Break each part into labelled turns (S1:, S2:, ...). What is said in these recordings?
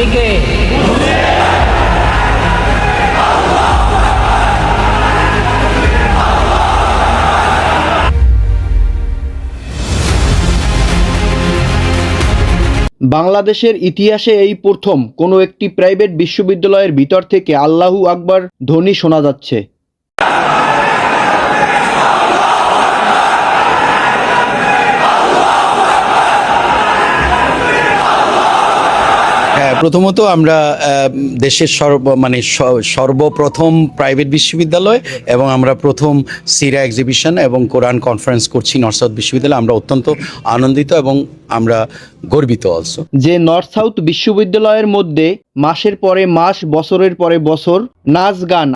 S1: আসামিকে বাংলাদেশের ইতিহাসে এই প্রথম কোনো একটি প্রাইভেট বিশ্ববিদ্যালয়ের ভিতর থেকে আল্লাহু আকবার ধ্বনি শোনা যাচ্ছে।
S2: হ্যাঁ প্রথমত আমরা দেশের সর্ব মানে সর্বপ্রথম প্রাইভেট বিশ্ববিদ্যালয় এবং আমরা প্রথম সিরা এক্সিবিশন এবং কোরআন কনফারেন্স করছি নর্থ সাউথ বিশ্ববিদ্যালয়। আমরা অত্যন্ত আনন্দিত এবং আমরা গর্বিত অলসো
S1: যে নর্থ সাউথ বিশ্ববিদ্যালয়ের মধ্যে মাসের পরে মাস, বছরের পরে বছর নাচ, গান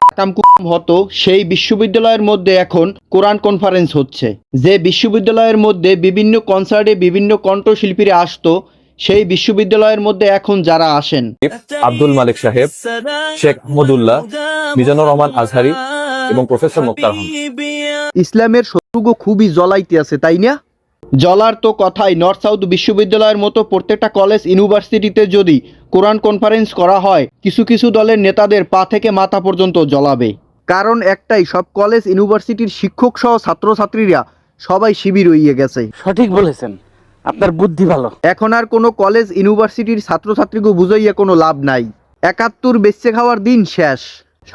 S1: হতো, সেই বিশ্ববিদ্যালয়ের মধ্যে এখন কোরআন কনফারেন্স হচ্ছে। যে বিশ্ববিদ্যালয়ের মধ্যে বিভিন্ন কনসার্টে বিভিন্ন কণ্ঠশিল্পীরা আসতো সেই বিশ্ববিদ্যালয়ের মধ্যে এখন যারা আসেন।
S3: আব্দুল মালিক সাহেব শেখ আহমদুল্লাহ মিজানুর রহমান আজহারি এবং প্রফেসর মোক্তার
S1: ইসলামের শত্রুগো খুবই জ্বলাইতে আছে তাই না? জলার তো কথাই নর্থ সাউথ বিশ্ববিদ্যালয়ের মতো প্রত্যেকটা কলেজ ইউনিভার্সিটিতে যদি কোরআন কনফারেন্স করা হয় কিছু কিছু দলের নেতাদের পা থেকে মাথা পর্যন্ত জ্বলাবে। কারণ একটাই সব কলেজ ইউনিভার্সিটির শিক্ষক সহ ছাত্রছাত্রীরা সবাই শিবির হইয়ে গেছে।
S4: সঠিক বলেছেন। আপনার বুদ্ধি ভালো।
S1: এখন আর কোনো কলেজ ইউনিভার্সিটির ছাত্রছাত্রীকে বুঝাইয়া কোনো লাভ নাই। একাত্তর বেচে খাওয়ার দিন শেষ।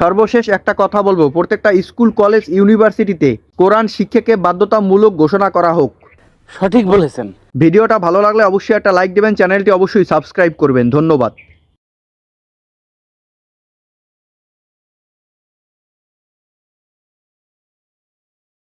S1: সর্বশেষ একটা কথা বলব প্রত্যেকটা স্কুল কলেজ ইউনিভার্সিটিতে কোরআন শিক্ষাকে বাধ্যতামূলক ঘোষণা করা হোক।
S4: সঠিক বলেছেন।
S1: ভিডিওটা ভালো লাগলে অবশ্যই একটা লাইক দেবেন চ্যানেলটি অবশ্যই সাবস্ক্রাইব করবেন। ধন্যবাদ।